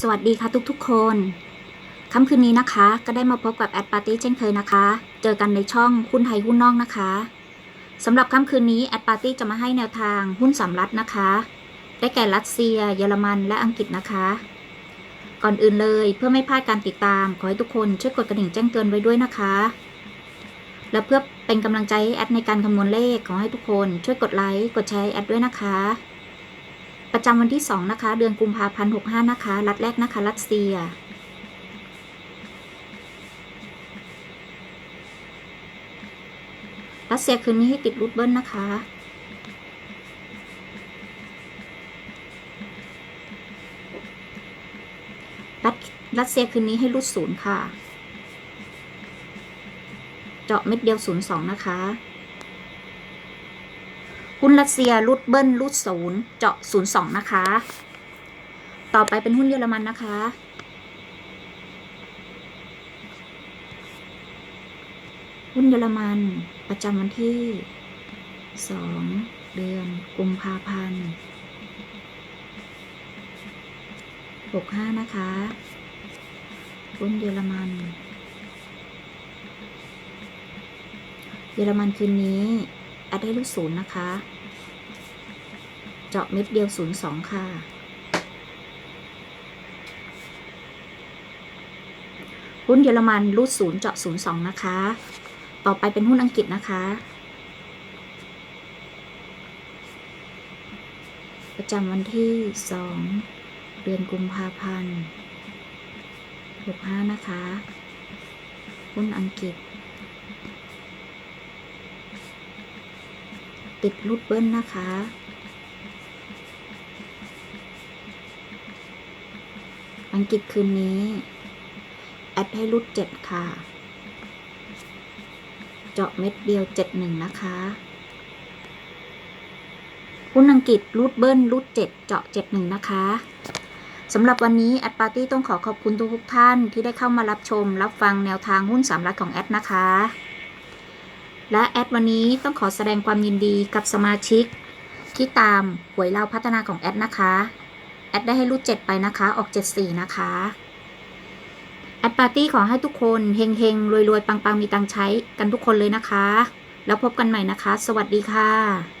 สวัสดีค่ะทุกๆ คนค่ำคืนนี้นะคะ ก็ได้มาพบกับแอดปาร์ตี้เช่นเคยนะคะ เจอกันในช่องหุ้นไทยหุ้นนอกนะคะสำหรับค่ำคืนนี้แอดปาร์ตี้จะมาให้แนวทางหุ้นสำรัฐนะคะ ได้แก่รัสเซีย เยอรมันและอังกฤษนะคะ ก่อนอื่นเลยเพื่อไม่พลาดการติดตาม ขอให้ทุกคนช่วยกดกระดิ่งแจ้งเตือนไว้ด้วยนะคะ และเพื่อเป็นกำลังใจให้แอดในการคำนวณเลขขอให้ทุกคนช่วยกดไลค์กดแชร์แอดด้วยนะคะ ประจำวันที่ 2 นะคะ เดือนกุมภาพันธ์65 นะคะ รัฐแรกนะคะ รัสเซีย รัสเซียคืนนี้ให้ติดรูทเบิ้ลนะคะ รัสรัสเซียคืนนี้ให้รูดศูนย์ค่ะ เจาะเม็ดเดียวศูนย์สองนะคะ หุ้นรัสเซียรูดเบิ้ลรูดศูนย์เจาะศูนย์สองนะคะ ต่อไปเป็นหุ้นเยอรมันนะคะ หุ้นเยอรมันประจำวันที่สองเดือนกุมภาพันธ์หกห้านะคะหุ้นเยอรมัน เยอรมันคืนนี้แอดได้ลูกศูนย์นะคะ เจาะเม็ดเดียวศูนย์สองค่ะ หุ้นเยอรมันรูดศูนย์เจาะศูนย์สองนะคะ ต่อไปเป็นหุ้นอังกฤษนะคะ ประจำวันที่สองเดือนกุมภาพันธ์หกห้านะคะ หุ้นอังกฤษติดรูดเบิ้ลนะคะ อังกฤษคืนนี้ แอดให้รูดเจ็ดค่ะ เจาะเม็ดเดียวเจ็ดหนึ่งนะคะหุ้นอังกฤษรูดเบิ้ลรูดเจ็ดเจาะเจ็ดหนึ่งนะคะสำหรับวันนี้แอดปาร์ตี้ต้องขอขอบคุณทุกท่านที่ได้เข้ามารับชม รับฟังแนวทางหุ้นสามรัฐของแอดนะคะ และแอดวันนี้ต้องขอแสดงความยินดีกับสมาชิก ที่ตามหวยเราพัฒนาของแอดนะคะ แอดได้ให้รูดเจ็ดไปนะคะ ออกเจ็ดสี่นะคะแอดปาร์ตี้ขอให้ทุกคนเฮงเฮงรวยรวยปังปังมีตังใช้กันทุกคนเลยนะคะ แล้วพบกันใหม่นะคะ สวัสดีค่ะ